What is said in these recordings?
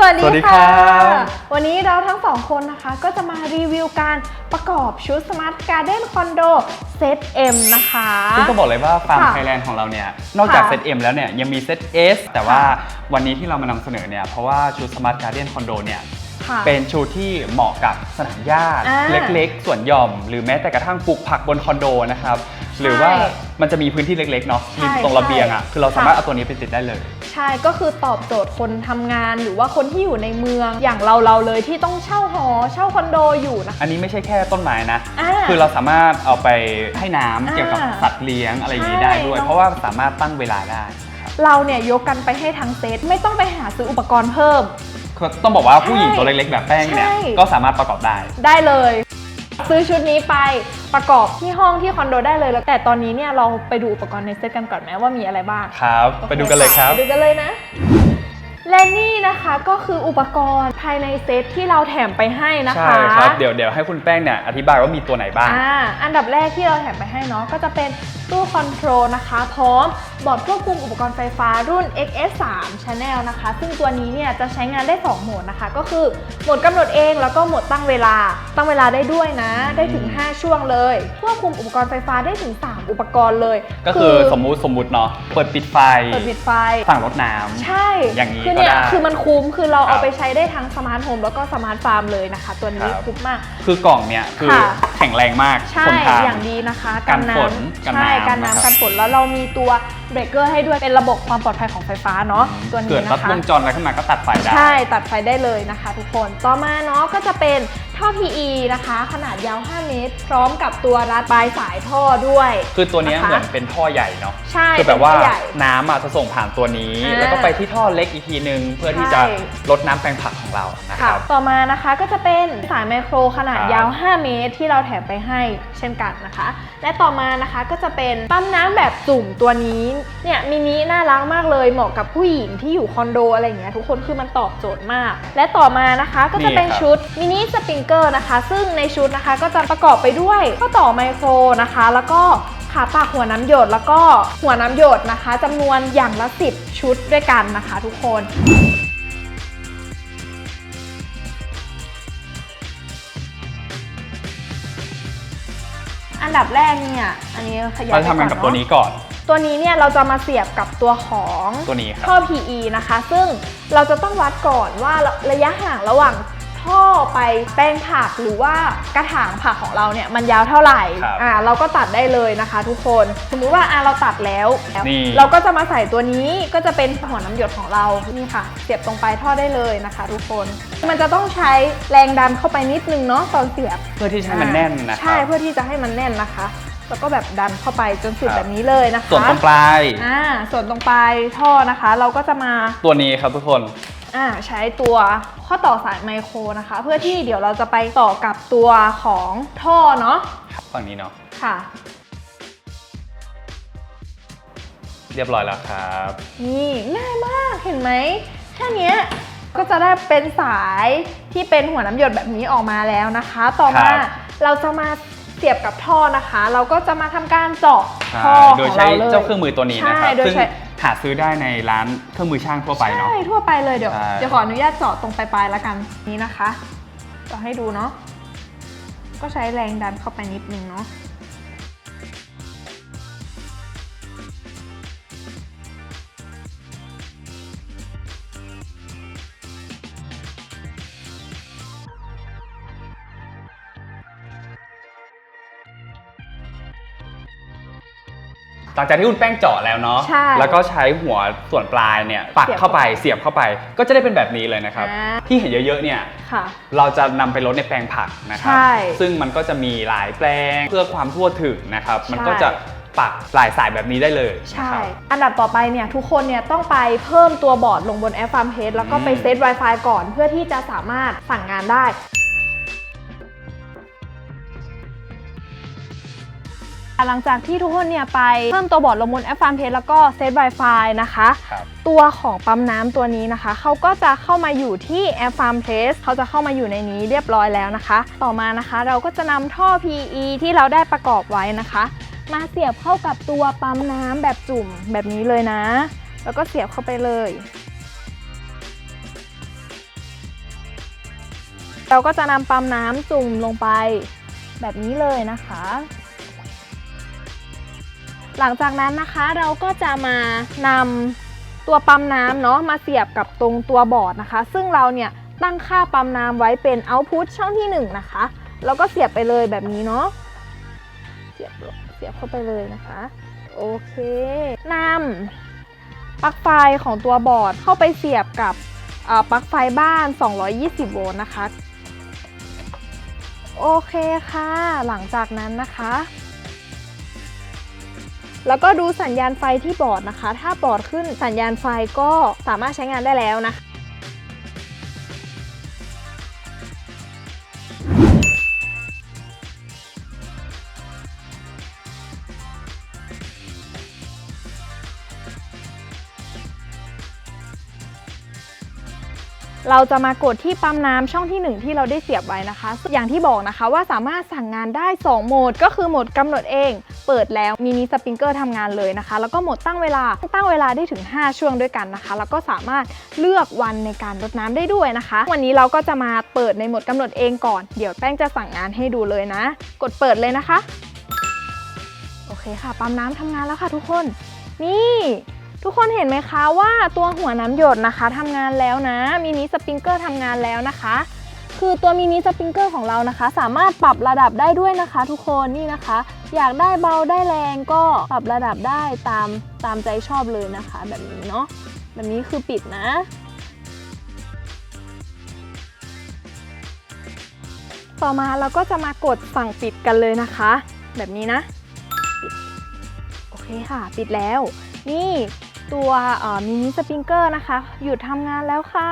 สวัสดีสวัสดีครัค่ะบวันนี้เราทั้งสองคนนะคะ ก็จะมารีวิวการประกอบชุด Smart Garden Condo Set M นะคะซึ่งต้องบอกเลยว่าฟาร์มค่ะไทยแลนด์ของเราเนี่ย นอกจากค่ะเซต M แล้วเนี่ยยังมีเซต S แต่ว่าวันนี้ที่เรามานำเสนอเนี่ย เพราะว่าชุด Smart Garden Condo เนี่ยค่ะเป็นชุดที่เหมาะกับสนามหญ้าอ่าเล็กๆ ส่วนหย่อม หรือแม้แต่กระทั่งปลูกผักบนคอนโดนะครับหรือว่ามันจะมีพื้นที่เล็กๆเนาะใช่ริมตรงระเบียงอะใช่คือเราสามารถค่ะเอาตัวนี้ไปติดได้เลยใช่ก็คือตอบโจทย์คนทำงานหรือว่าคนที่อยู่ในเมืองอย่างเราเราๆเลยที่ต้องเช่าหอเช่าคอนโดอยู่นะคะ อันนี้ไม่ใช่แค่ต้นไม้นะอ่าคือเราสามารถเอาไปให้น้ำอ่าเกี่ยวกับสัตว์เลี้ยงอะไรอย่างนี้ใช่ได้ด้วยเนอะเพราะว่าสามารถตั้งเวลาได้นะครับเราเนี่ยยกกันไปให้ทั้งเซตไม่ต้องไปหาซื้ออุปกรณ์เพิ่มคือต้องบอกว่าผู้หญิงใช่ตัวเล็กๆแบบแป้งเนี่ยใช่ก็สามารถประกอบได้ ได้เลย ซื้อชุดนี้ไปประกอบที่ห้องที่คอนโดได้เลยแล้วแต่ตอนนี้เนี่ยเราไปดูอุปกรณ์ในเซตกันก่อนไหมว่ามีอะไรบ้างครับ ไปดูกันเลยครับ ไปดูกันเลยนะ และนี่ นะคะก็คืออุปกรณ์ภายในเซตที่เราแถมไปให้นะคะใช่ครับเดี๋ยวเดี๋ยวให้คุณแป้งเนี่ยอธิบายว่ามีตัวไหนบ้างอ่าอันดับแรกที่เราแถมไปให้เนาะก็จะเป็นตู้คอนโทรลนะคะ พร้อมบอร์ดควบคุมอุปกรณ์ไฟฟ้ารุ่น XS3 Channel นะคะ ซึ่งตัวนี้เนี่ยจะใช้งานได้ 2 โหมดนะคะ ก็คือโหมดกำหนดเองแล้วก็โหมดตั้งเวลา ตั้งเวลาได้ด้วยนะ ได้ถึง 5 ช่วงเลย ควบคุมอุปกรณ์ไฟฟ้าได้ถึง 3 อุปกรณ์เลย ก็คือสมมุติสมมุติเนาะเปิดปิดไฟเปิดปิดไฟสั่งรดน้ำใช่ อย่างนี้คือเนี่ยก็ได้ คือมันคุ้มคือเราครัเอาบไปใช้ได้ทั้งสมาร์ทโฮมแล้วก็สมาร์ทฟาร์มเลยนะคะ ตัวนี้ครับคุ้มมาก คือกล่องเนี่ยคือค่ะ แข็งแรงมากใช่ทนทาน อย่างดีนะคะกันฝนำกันใช่น้ำกันนะครับ น้ำกันฝนแล้วเรามีตัวเบรกเกอร์ให้ด้วยเป็นระบบความปลอดภัยของไฟฟ้าเนาะตัวเกินี้ดรัดนะคะ วงจรอะไรขึ้นมาก็ตัดไฟได้ ใช่ตัดไฟได้เลยนะคะทุกคน ต่อมาเนาะก็จะเป็น ท่อ PE นะคะ ขนาดยาว 5 เมตร พร้อมกับตัวรัดปลายสายท่อด้วย คือตัวเนี้ยนะคะเหมือนเป็นท่อใหญ่เนาะใช่คือแบบว่าเป็นท่อใหญ่น้ำอะจะส่งผ่านตัวนี้ อ่าแล้วก็ไปที่ท่อเล็กอีกทีนึง เพื่อที่จะใช่ ลดน้ำแปลงผักของเรานะคค่ะรับ ต่อมานะคะก็จะเป็นสายไมโครขนาดครับยาว 5 เมตร ที่เราแถมไปให้เช่นกันนะคะ และต่อมานะคะก็จะเป็นปั๊มน้ำแบบจุ่มตัวนี้เนี่ยมินิน่ารักมากเลยเหมาะกับผู้หญิงที่อยู่คอนโดอะไรอย่างเงี้ยทุกคนคือมันตอบโจทย์มาก และต่อมานะคะก็จะเป็นนี่ครับ ชุดมินิสปริงเกอร์นะคะ ซึ่งในชุดนะคะก็จะประกอบไปด้วยข้อต่อไมโครนะคะ แล้วก็ขาปากหัวน้ำหยดแล้วก็หัวน้ำหยดนะคะจำนวนอย่างละ 10 ชุดด้วยกันนะคะทุกคนอันดับแรกเนี่ย อันนี้ขยายเราจะทำกันกับตัวนี้ก่อน ตัวนี้เนี่ยเราจะมาเสียบกับตัวของตัวนี้ครับท่อ PE นะคะ ซึ่งเราจะต้องวัดก่อนว่าระยะห่างระหว่าง ท่อไปแป้งผักหรือว่ากระถางผักของเราเนี่ยมันยาวเท่าไหร่ครับอ่าเราก็ตัดได้เลยนะคะ ทุกคนสมมุติว่าอ่าเราตัดแล้วนี่ เราก็จะมาใส่ตัวนี้ก็จะเป็นหัวน้ำหยดของเรานี่ค่ะ เสียบตรงปลายท่อได้เลยนะคะ ทุกคน มันจะต้องใช้แรงดันเข้าไปนิดนึงเนาะตอนเสียบ เพื่อที่จะให้มันแน่นนะคใช่รับเพื่อที่จะให้มันแน่นนะคะ แล้วก็แบบดันเข้าไปจนสุดครับ แบบนี้เลยนะคะส่วนตรงปลาย อ่าส่วนตรงปลายท่อนะคะ เราก็จะมาตัวนี้ครับทุกคน อ่าใช้ตัวข้อต่อสายไมโครนะคะ เพื่อที่เดี๋ยวเราจะไปต่อกับตัวของท่อเนาะฝั่งนี้เนาะค่ะ เรียบร้อยแล้วครับ นี่ง่ายมากเห็นไหมแค่เนี้ยก็จะได้เป็นสายที่เป็นหัวน้ำหยดแบบนี้ออกมาแล้วนะคะ ต่อมาครับ เราจะมาเสียบกับท่อนะคะ เราก็จะมาทำการเจาะใช่ท่อโดขยองใช้เราเลย เจ้าเครื่องมือตัวนี้นะครับใช่โดยซึ่งใช้ หาซื้อได้ในร้านเครื่องมือช่างทั่วไปเนาะ ใช่ทั่วไปเลยเดี๋ยวใช่ เดี๋ยวขออนุญาตเจาะตรงปลายๆแล้วกันนี้นะคะจะให้ดูเนาะก็ใช้แรงดันเข้าไปนิดนึงเนาะ หลังจากที่คุณแป้งเจาะแล้วเนาะใช่แล้วก็ใช้หัวส่วนปลายเนี่ยปักเสียบเข้าไปเสียบเข้าไป ก็จะได้เป็นแบบนี้เลยนะครับ อ่า ที่เห็นเยอะๆเนี่ย ค่ะ เราจะนำไปลดในแปลงผักนะครัใช่ซึ่งมันก็จะมีหลายแปลงเพื่อความทั่วถึงนะครับใช่มันก็จะปักหลายสายแบบนี้ได้เลยนะใช่ครับ อันดับต่อไปเนี่ยทุกคนเนี่ยต้องไปเพิ่มตัวบอร์ดลงบนแอปฟาร์มเพจแล้วก็ไปอืม เซต Wi-Fi ก่อนเพื่อที่จะสามารถสั่งงานได้ หลังจากที่ทุกคนเนี่ยไปเพิ่มตัวบอร์ดลงบนแอปฟาร์มเพจแล้วก็เซต Wi-Fi นะคะ ครับ ตัวของปั๊มน้ำตัวนี้นะคะ เขาก็จะเข้ามาอยู่ที่แอปฟาร์มเพลสเขาจะเข้ามาอยู่ในนี้เรียบร้อยแล้วนะคะ ต่อมานะคะเราก็จะนำท่อ PE ที่เราได้ประกอบไว้นะคะ มาเสียบเข้ากับตัวปั๊มน้ำแบบจุ่มแบบนี้เลยนะ แล้วก็เสียบเข้าไปเลย เราก็จะนำปั๊มน้ำจุ่มลงไปแบบนี้เลยนะคะ หลังจากนั้นนะคะเราก็จะมานำตัวปั๊มน้ำเนาะมาเสียบกับตรงตัวบอร์ดนะคะ ซึ่งเราเนี่ยตั้งค่าปั๊มน้ำไว้เป็น output ช่องที่ 1 นะคะ แล้วก็เสียบไปเลยแบบนี้เนาะเสียบเสียบเข้าไปเลยนะคะ โอเคนำปลั๊กไฟของตัวบอร์ดเข้าไปเสียบกับปลั๊กไฟบ้าน 220 โวลต์นะคะ โอเคค่ะ หลังจากนั้นนะคะ แล้วก็ดูสัญญาณไฟที่บอร์ดนะคะ ถ้าบอร์ดขึ้นสัญญาณไฟก็สามารถใช้งานได้แล้วนะคะ เราจะมากดที่ปั๊มน้ำช่องที่ 1 ที่เราได้เสียบไว้นะคะ อย่างที่บอกนะคะว่าสามารถสั่งงานได้ 2 โหมด ก็คือโหมดกำหนดเอง เปิดแล้วมินิสปริงเกอร์ทำงานเลยนะคะ แล้วก็โหมดตั้งเวลาตั้งเวลาได้ถึง 5 ช่วงด้วยกันนะคะ แล้วก็สามารถเลือกวันในการรดน้ำได้ด้วยนะคะ วันนี้เราก็จะมาเปิดในโหมดกำหนดเองก่อน เดี๋ยวแป้งจะสั่งงานให้ดูเลยนะ กดเปิดเลยนะคะ โอเคค่ะ ปั๊มน้ำทำงานแล้วค่ะทุกคน นี่ ทุกคนเห็นไหมคะว่าตัวหัวน้ำหยดนะคะทำงานแล้วนะมินิสปริงเกอร์ทำงานแล้วนะคะ คือตัวมินิสปริงเกอร์ของเรานะคะ สามารถปรับระดับได้ด้วยนะคะ ทุกคนนี่นะคะ อยากได้เบาได้แรงก็ปรับระดับได้ตามตามใจชอบเลยนะคะ แบบนี้เนาะแบบนี้คือปิดนะต่อมาเราก็จะมากดสั่งปิดกันเลยนะคะ แบบนี้นะ ปิด โอเคค่ะ ปิดแล้ว นี่ ตัวมินิสปริงเกอร์นะคะ หยุดทำงานแล้วค่ะ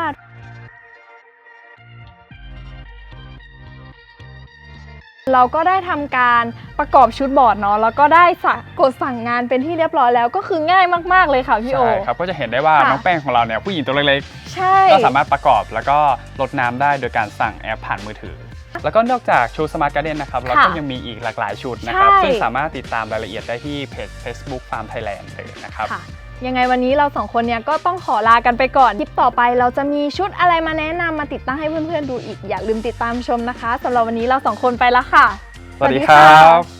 เราก็ได้ทำการประกอบชุดบอร์ดเนาะแล้วก็ได้สะกดสั่งงานเป็นที่เรียบร้อยแล้วก็คือง่ายมาก ๆ เลยค่ะพี่โอใช่ครับก็จะเห็นได้ว่าค่ะน้องแป้งของเราเนี่ยผู้หญิงตัวเล็กใช่ๆก็สามารถประกอบแล้วก็ลดน้ำได้โดยการสั่งแอปผ่านมือถือ แล้วก็นอกจากชุดสมาร์ทการ์เด้นนะครับเราก็ยังมีอีกหลากหลายชุดนะครับใช่ซึ่งสามารถติดตามรายละเอียดได้ที่เพจ Facebook Farm Thailand เลยนะครับค่ะ ยังไงวันนี้เราสองคนเนี่ยก็ต้องขอลากันไปก่อน คลิปต่อไปเราจะมีชุดอะไรมาแนะนำมาติดตั้งให้เพื่อนๆดูอีก อย่าลืมติดตามชมนะคะสำหรับวันนี้เราสองคนไปแล้วค่ะ สวัสดีครับ